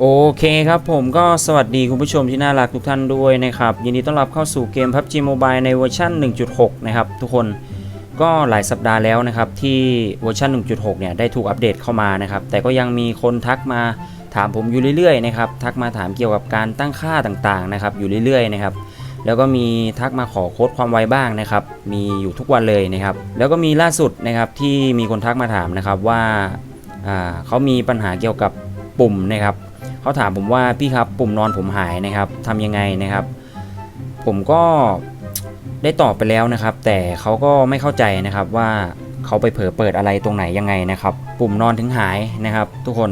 โอเคครับผมก็สวัสดีคุณผู้ชมที่น่ารักทุกท่านด้วยนะครับ ยินดีต้อนรับเข้าสู่เกม PUBG Mobile ในเวอร์ชัน1.6 นะครับ ทุกคนก็หลายสัปดาห์แล้วนะครับ ที่เวอร์ชัน1.6 เนี่ย ได้ถูกอัปเดตเข้ามานะครับ แต่ก็ยังมีคนทักมาถามผมอยู่เรื่อยๆนะครับทักมาถามเกี่ยวกับการตั้งค่าต่างๆนะครับอยู่เรื่อยๆนะครับแล้วก็มีทักมาขอโค้ดความไวบ้างนะครับ มีอยู่ทุกวันเลยนะครับ แล้วก็มีล่าสุดนะครับที่มีคนทักมาถามนะครับว่าอ่าเขามีปัญหาเกี่ยวกับปุ่มนะครับ เขาถามผมว่าพี่ครับปุ่มนอนผมหายนะครับทำยังไงนะครับ ผมก็ได้ตอบไปแล้วนะครับ แต่เขาก็ไม่เข้าใจนะครับว่าเขาไปเผลอเปิดอะไรตรงไหนยังไงนะครับ ปุ่มนอนถึงหายนะครับ ทุกคน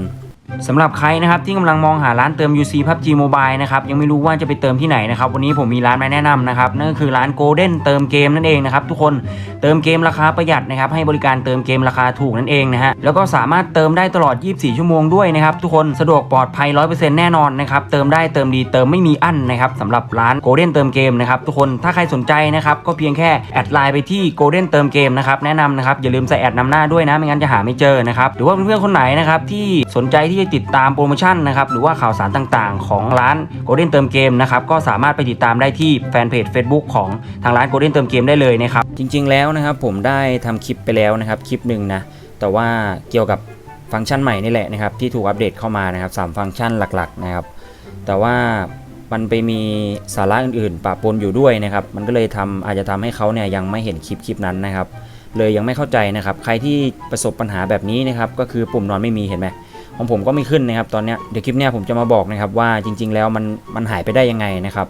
สำหรับใครนะครับที่กำลังมองหาร้านเติม UC PUBG Mobile นะครับยังไม่รู้ว่าจะไปเติมที่ไหนนะครับวันนี้ผมมีร้านมาแนะนำนะครับนั่นก็คือร้าน Golden เติมเกมนั่นเองนะครับทุกคนเติมเกมราคาประหยัดนะครับให้บริการเติมเกมราคาถูกนั่นเองนะฮะแล้วก็สามารถเติมได้ตลอด 24 ชั่วโมงด้วยนะครับทุกคนสะดวกปลอดภัย 100%แน่นอนนะครับเติมได้เติมดีเติมไม่มีอั้นนะครับสำหรับร้าน Golden เติมเกมนะครับทุกคนถ้าใครสนใจนะครับก็เพียงแค่แอดไลน์ไปที่ Golden เติมเกมนะครับแนะนำนะครับอย่าลืมใส่แอดนำหน้าด้วยนะไม่งั้นจะหาไม่เจอนะครับหรือว่าเพื่อนๆคนไหนนะครับที่สนใจที่จะติดตามโปรโมชั่นนะครับหรือว่าข่าวสารต่างๆ ของร้าน Golden เติมเกมนะครับก็สามารถไปติดตามได้ที่แฟนเพจ Facebook ของทางร้าน Golden เติมเกมได้เลยนะครับจริงๆแล้วนะครับผมได้ทำคลิปไปแล้วนะครับคลิปหนึ่งนะแต่ว่าเกี่ยวกับฟังก์ชันใหม่นี่แหละนะครับที่ถูกอัปเดตเข้ามานะครับสามฟังก์ชันหลักๆนะครับแต่ว่ามันไปมีสาระอื่นๆปะปนอยู่ด้วยนะครับ มันก็เลยทำอาจจะทำให้เขาเนี่ยยังไม่เห็นคลิปคลิปนั้นนะครับ เลยยังไม่เข้าใจนะครับ ใครที่ประสบปัญหาแบบนี้นะครับ ก็คือปุ่มนอนไม่มีเห็นไหม ของผมก็ไม่ขึ้นนะครับ ตอนนี้เดี๋ยวคลิปเนี้ยผมจะมาบอกนะครับว่าจริง ๆ แล้วมันมันหายไปได้ยังไงนะครับ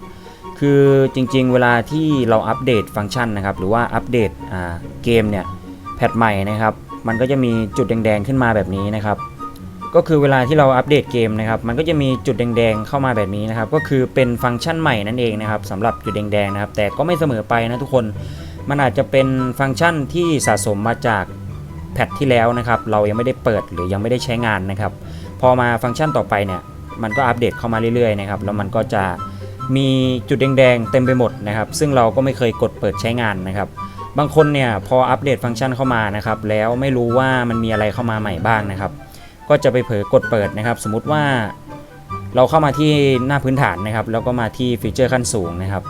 คือจริง ๆ เวลาที่เราอัปเดตฟังก์ชันนะครับ หรือว่าอัปเดตเกมเนี่ยแพทใหม่นะครับ มันก็จะมีจุดแดง ๆ ขึ้นมาแบบนี้นะครับ ก็คือเวลาที่เราอัปเดตเกมนะครับ มันก็จะมีจุดแดง ๆ เข้ามาแบบนี้นะครับ ก็คือเป็นฟังก์ชันใหม่นั่นเองนะครับสำหรับจุดแดง ๆ นะครับ แต่ก็ไม่เสมอไปนะทุกคน มันอาจจะเป็นฟังก์ชันที่สะสมมาจาก แพทที่แล้วนะครับเรายังไม่ได้เปิดหรือยังไม่ได้ใช้งานนะครับ พอมาฟังก์ชันต่อไปเนี่ยมันก็อัปเดตเข้ามาเรื่อยๆนะครับแล้วมันก็จะมีจุดแดงๆเต็มไปหมดนะครับ ซึ่งเราก็ไม่เคยกดเปิดใช้งานนะครับ บางคนเนี่ยพออัปเดตฟังก์ชันเข้ามานะครับแล้วไม่รู้ว่ามันมีอะไรเข้ามาใหม่บ้างนะครับ ก็จะไปเผลอกดเปิดนะครับ สมมุติว่าเราเข้ามาที่หน้าพื้นฐานนะครับ แล้วก็มาที่ฟีเจอร์ขั้นสูงนะครับ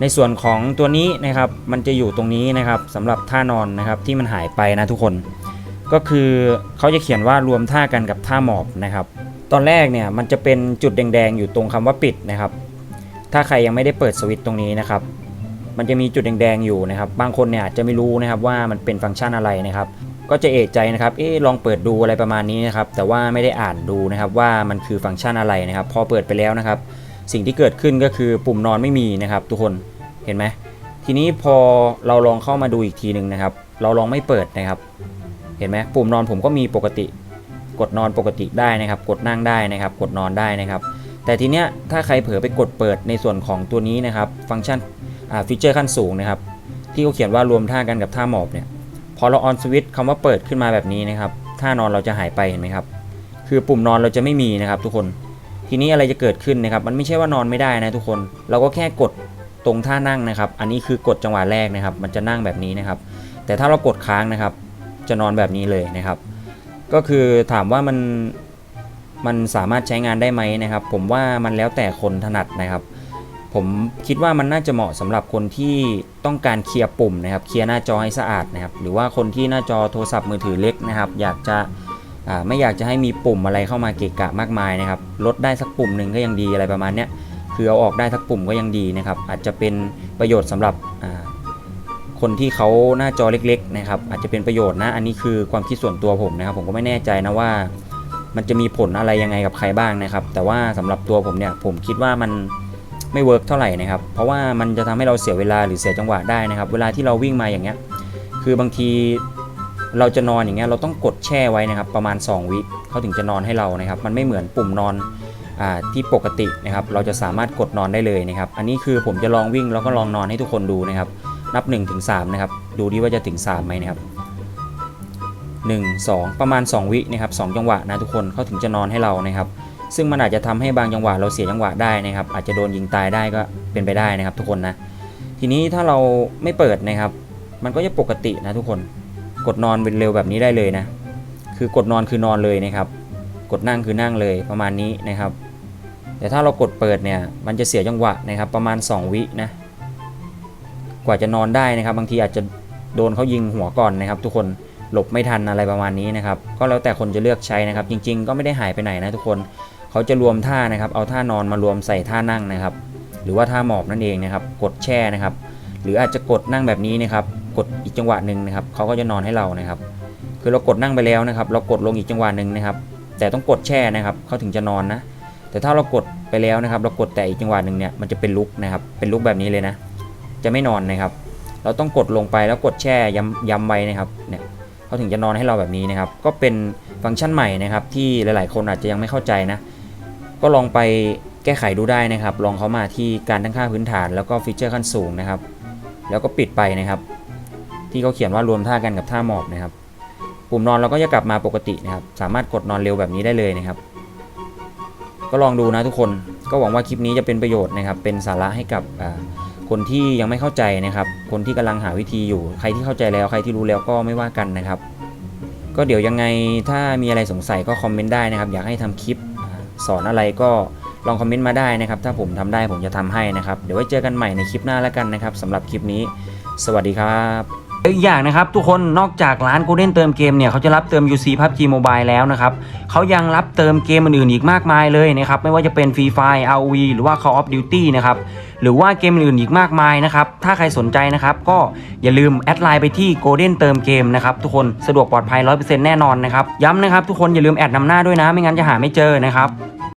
ในส่วนของตัวนี้นะครับมันจะอยู่ตรงนี้นะครับสำหรับท่านอนนะครับที่มันหายไปนะทุกคน ก็คือเขาจะเขียนว่ารวมท่ากันกับท่าหมอบนะครับ ตอนแรกเนี่ยมันจะเป็นจุดแดงๆอยู่ตรงคำว่าปิดนะครับ ถ้าใครยังไม่ได้เปิดสวิตช์ตรงนี้นะครับ มันจะมีจุดแดงๆอยู่นะครับ บางคนเนี่ยอาจจะไม่รู้นะครับว่ามันเป็นฟังก์ชันอะไรนะครับ ก็จะเอะใจนะครับเอ๊ลองเปิดดูอะไรประมาณนี้นะครับแต่ว่าไม่ได้อ่านดูนะครับว่ามันคือฟังก์ชันอะไรนะครับ พอเปิดไปแล้วนะครับ สิ่งที่เกิดขึ้นก็คือปุ่มนอนไม่มีนะครับทุกคนเห็นไหมทีนี้พอเราลองเข้ามาดูอีกทีหนึ่งนะครับ เราลองไม่เปิดนะครับ เห็นไหมปุ่มนอนผมก็มีปกติ กดนอนปกติได้นะครับ กดนั่งได้นะครับ กดนอนได้นะครับ แต่ทีเนี้ยถ้าใครเผลอไปกดเปิดในส่วนของตัวนี้นะครับ ฟังก์ชันฟีเจอร์ขั้นสูงนะครับ ที่เขาเขียนว่ารวมท่ากันกับท่าหมอบเนี่ยพอเราออนสวิตช์คำว่าเปิดขึ้นมาแบบนี้นะครับท่านอนเราจะหายไปเห็นไหมครับ คือปุ่มนอนเราจะไม่มีนะครับ ทุกคน ทีนี้อะไรจะเกิดขึ้นนะครับมันไม่ใช่ว่านอนไม่ได้นะทุกคน เราก็แค่กดตรงท่านั่งนะครับ อันนี้คือกดจังหวะแรกนะครับ มันจะนั่งแบบนี้นะครับ แต่ถ้าเรากดค้างนะครับ จะนอนแบบนี้เลยนะครับ ก็คือถามว่ามันมันสามารถใช้งานได้ไหมนะครับ ผมว่ามันแล้วแต่คนถนัดนะครับ ผมคิดว่ามันน่าจะเหมาะสำหรับคนที่ต้องการเคลียร์ปุ่มนะครับ เคลียร์หน้าจอให้สะอาดนะครับ หรือว่าคนที่หน้าจอโทรศัพท์มือถือเล็กนะครับ อยากจะ ไม่อยากจะให้มีปุ่มอะไรเข้ามาเกะกะมากมายนะครับลดได้สักปุ่มหนึ่งก็ยังดีอะไรประมาณเนี้ยคือเอาออกได้สักปุ่มก็ยังดีนะครับ อาจจะเป็นประโยชน์สำหรับคนที่เขาหน้าจอเล็กๆนะครับอาจจะเป็นประโยชน์นะ อันนี้คือความคิดส่วนตัวผมนะครับ ผมก็ไม่แน่ใจนะว่า มันจะมีผลอะไรยังไงกับใครบ้างนะครับ แต่ว่าสำหรับตัวผมเนี่ยผมคิดว่ามันไม่เวิร์กเท่าไหร่นะครับ เพราะว่ามันจะทำให้เราเสียเวลาหรือเสียจังหวะได้นะครับ เวลาที่เราวิ่งมาอย่างเงี้ย คือบางที เราจะนอนอย่างเงี้ยเราต้องกดแช่ไว้นะครับประมาณ 2 วิเขาถึงจะนอนให้เรานะครับ มันไม่เหมือนปุ่มนอนอที่ปกตินะครับ เราจะสามารถกดนอนได้เลยนะครับ อันนี้คือผมจะลองวิ่งแล้วก็ลองนอนให้ทุกคนดูนะครับ นับ1ถึง3นะครับ ดูดิว่าจะถึง3ไหมนะครับ1 2 ประมาณ 2 วินะครับ2จังหวะนะทุกคนเขาถึงจะนอนให้เรานะครับ ซึ่งมันอาจจะทำให้บางจังหวะเราเสียจังหวะได้นะครับ อาจจะโดนยิงตายได้ก็เป็นไปได้นะครับ ทุกคนนะ ทีนี้ถ้าเราไม่เปิดนะครับ มันก็จะปกตินะทุกคน กดนอนเป็นเร็วแบบนี้ได้เลยนะ คือกดนอนคือนอนเลยนะครับ กดนั่งคือนั่งเลยประมาณนี้นะครับ แต่ถ้าเรากดเปิดเนี่ย มันจะเสียจังหวะนะครับ ประมาณ 2 วินะ กว่าจะนอนได้นะครับ บางทีอาจจะโดนเขายิงหัวก่อนนะครับ ทุกคนหลบไม่ทันอะไรประมาณนี้นะครับ ก็แล้วแต่คนจะเลือกใช้นะครับ จริง ๆ ก็ไม่ได้หายไปไหนนะทุกคนเขาจะรวมท่านะครับ เอาท่านอนมารวมใส่ท่านั่งนะครับ หรือว่าท่าหมอบนั่นเองนะครับ กดแช่นะครับ หรืออาจจะกดนั่งแบบนี้นะครับ กดอีกจังหวะหนึ่งนะครับเขาก็จะนอนให้เรานะครับ คือเรากดนั่งไปแล้วนะครับ เรากดลงอีกจังหวะหนึ่งนะครับ แต่ต้องกดแช่นะครับเขาถึงจะนอนนะ แต่ถ้าเรากดไปแล้วนะครับ เรากดแต่อีกจังหวะหนึ่งเนี่ยมันจะเป็นลุกนะครับ เป็นลุกแบบนี้เลยนะ จะไม่นอนนะครับ เราต้องกดลงไปแล้วกดแช่ย้ำย้ำไว้นะครับเนี่ยเขาถึงจะนอนให้เราแบบนี้นะครับ ก็เป็นฟังก์ชันใหม่นะครับ ที่หลาย ๆ คนอาจจะยังไม่เข้าใจนะ ก็ลองไปแก้ไขดูได้นะครับ ลองเขามาที่การตั้งค่าพื้นฐาน แล้วก็ฟีเจอร์ขั้นสูงนะครับ แล้วก็ปิดไปนะครับ ที่เขาเขียนว่ารวมท่ากันกับท่าหมอบนะครับ ปุ่มนอนเราก็จะกลับมาปกตินะครับ สามารถกดนอนเร็วแบบนี้ได้เลยนะครับ ก็ลองดูนะทุกคนก็หวังว่าคลิปนี้จะเป็นประโยชน์นะครับ เป็นสาระให้กับคนที่ยังไม่เข้าใจนะครับ คนที่กำลังหาวิธีอยู่ ใครที่เข้าใจแล้วใครที่รู้แล้วก็ไม่ว่ากันนะครับ ก็เดี๋ยวยังไงถ้ามีอะไรสงสัยก็คอมเมนต์ได้นะครับ อยากให้ทำคลิปสอนอะไรก็ลองคอมเมนต์มาได้นะครับ ถ้าผมทำได้ผมจะทำให้นะครับ เดี๋ยวไว้เจอกันใหม่ในคลิปหน้าแล้วกันนะครับสำหรับคลิปนี้ สวัสดีครับ อีกอย่างนะครับทุกคนนอกจากร้าน Golden เติมเกมเนี่ยเขาจะรับเติม UC PUBG Mobile แล้วนะครับเขายังรับเติมเกมอื่นๆอีกมากมายเลยนะครับไม่ว่าจะเป็น Free Fire ROV หรือว่า Call of Duty นะครับหรือว่าเกมอื่นอีกมากมายนะครับถ้าใครสนใจนะครับก็อย่าลืมแอดไลน์ไปที่ Golden เติมเกมนะครับทุกคนสะดวกปลอดภัย 100%แน่นอนนะครับย้ำนะครับทุกคนอย่าลืมแอดนำหน้าด้วยนะ ไม่งั้นจะหาไม่เจอนะครับ